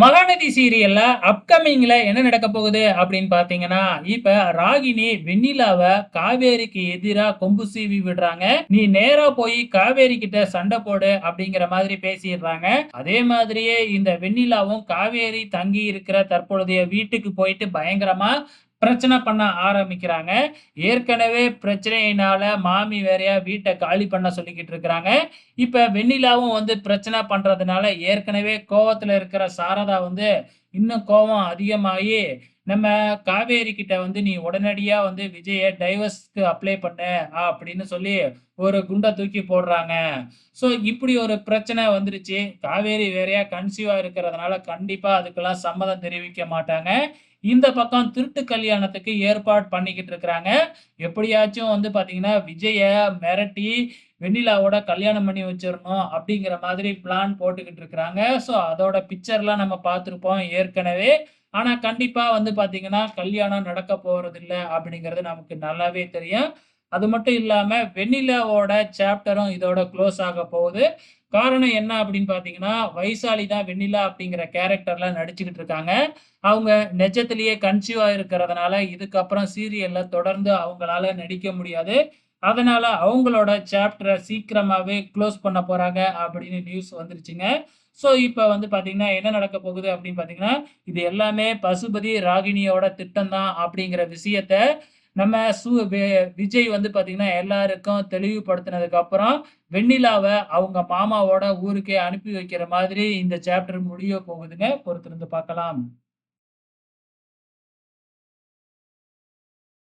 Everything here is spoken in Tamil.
மகாநதி சீரியல்ல அப்கமிங்ல என்ன நடக்க போகுது அப்படின்னு பாத்தீங்கன்னா இப்ப ராகினி வெண்ணிலாவ காவேரிக்கு எதிரா கொம்பு சீவி விடுறாங்க. நீ நேரா போய் காவேரி கிட்ட சண்டை போடு அப்படிங்கிற மாதிரி பேசிடுறாங்க. அதே மாதிரியே இந்த வெண்ணிலாவும் காவேரி தங்கி இருக்கிற தற்பொழுதைய வீட்டுக்கு போயிட்டு பயங்கரமா பிரச்சனை பண்ண ஆரம்பிக்கிறாங்க. ஏற்கனவே பிரச்சனையினால மாமி வேறையா வீட்டை காலி பண்ண சொல்லிக்கிட்டு இருக்கிறாங்க. இப்ப வெண்ணிலாவும் வந்து பிரச்சனை பண்றதுனால ஏற்கனவே கோவத்துல இருக்கிற சாரதா வந்து இன்னும் கோவம் அதிகமாகி நம்ம காவேரி கிட்ட வந்து நீ உடனடியா வந்து விஜய டைவர்ஸ்க்கு அப்ளை பண்ணு அப்படின்னு சொல்லி ஒரு குண்டை தூக்கி போடுறாங்க. ஸோ இப்படி ஒரு பிரச்சனை வந்துருச்சு. காவேரி வேறையா கன்சீவா இருக்கிறதுனால கண்டிப்பா அதுக்கெல்லாம் சம்மதம் தெரிவிக்க மாட்டாங்க. இந்த பக்கம் திருட்டு கல்யாணத்துக்கு ஏற்பாடு பண்ணிக்கிட்டு இருக்கிறாங்க. எப்படியாச்சும் வந்து பாத்தீங்கன்னா விஜய மிரட்டி வெண்ணிலாவோட கல்யாணம் பண்ணி வச்சிடணும் அப்படிங்கிற மாதிரி பிளான் போட்டுக்கிட்டு இருக்கிறாங்க. ஸோ அதோட பிக்சர்லாம் நம்ம பார்த்துருப்போம் ஏற்கனவே. ஆனா கண்டிப்பா வந்து பாத்தீங்கன்னா கல்யாணம் நடக்க போறது இல்லை அப்படிங்கிறது நமக்கு நல்லாவே தெரியும். அது மட்டும் இல்லாம வெண்ணிலாவோட சாப்டரும் இதோட க்ளோஸ் ஆக போகுது. காரணம் என்ன அப்படின்னு பாத்தீங்கன்னா வைசாலி தான் வெண்ணிலா அப்படிங்கிற கேரக்டர்ல நடிச்சுக்கிட்டு இருக்காங்க. அவங்க நெஜத்திலேயே கன்சியூவா இருக்கிறதுனால இதுக்கப்புறம் சீரியல்ல தொடர்ந்து அவங்களால நடிக்க முடியாது. அதனால அவங்களோட சாப்டரை சீக்கிரமாகவே க்ளோஸ் பண்ண போகிறாங்க அப்படின்னு நியூஸ் வந்துருச்சுங்க. ஸோ இப்போ வந்து பார்த்தீங்கன்னா என்ன நடக்க போகுது அப்படின்னு பார்த்தீங்கன்னா இது எல்லாமே பசுபதி ராகினியோட திட்டம் தான் அப்படிங்கிற விஷயத்த நம்ம சு விஜய் வந்து பார்த்தீங்கன்னா எல்லாருக்கும் தெளிவுபடுத்தினதுக்கு அப்புறம் வெண்ணிலாவை அவங்க மாமாவோட ஊருக்கே அனுப்பி வைக்கிற மாதிரி இந்த சாப்டர் முடிய போகுதுங்க. பொறுத்திருந்து பார்க்கலாம்.